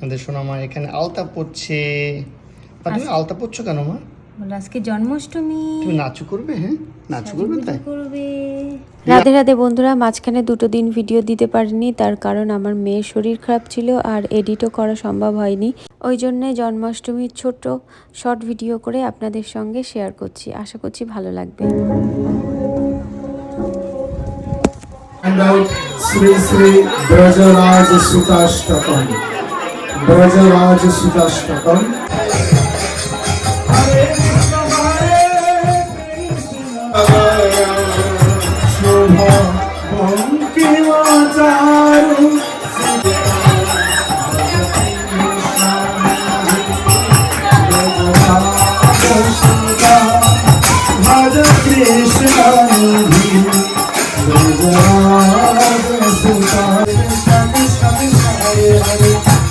আমাদের সোনা মা এখানে আলতা পড়ছে। তুমি। আলতা পড়ছো কেন মা? আজকে জন্মাষ্টমী। তুমি নাচু করবে হ্যাঁ? নাচু করবে তাই? করবে। রাধে রাধে বন্ধুরা মাঝখানে দুটো দিন ভিডিও দিতে পারিনি তার কারণ আমার মেয়ের শরীর খারাপ ছিল আর এডিটও করা সম্ভব হয়নি। ওই জন্যে জন্মাষ্টমীর ছোট শর্ট ভিডিও করে আপনাদের সঙ্গে শেয়ার করছি। আশা করছি ভালো লাগবে। And out Sri Sri Brajaraj Sutashtakam. Brajaraj Sutashtakam.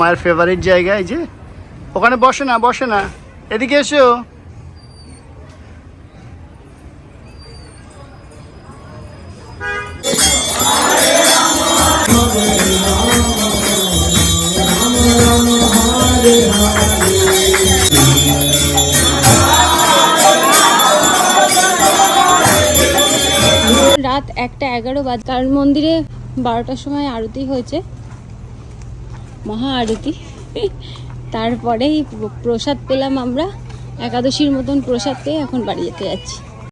মায়ের ফেভারিট জায়গা, এই যে, ওখানে বসে না বসে না, এদিকে এসো। রাত একটা এগারো বাজ। কারণ মন্দিরে বারোটার সময় আরতি হয়েছে। মহা আরতি। তারপরেই প্রসাদ পেলাম আমরা। একাদশীর মতন প্রসাদ পেয়ে এখন বাড়ি যেতে যাচ্ছি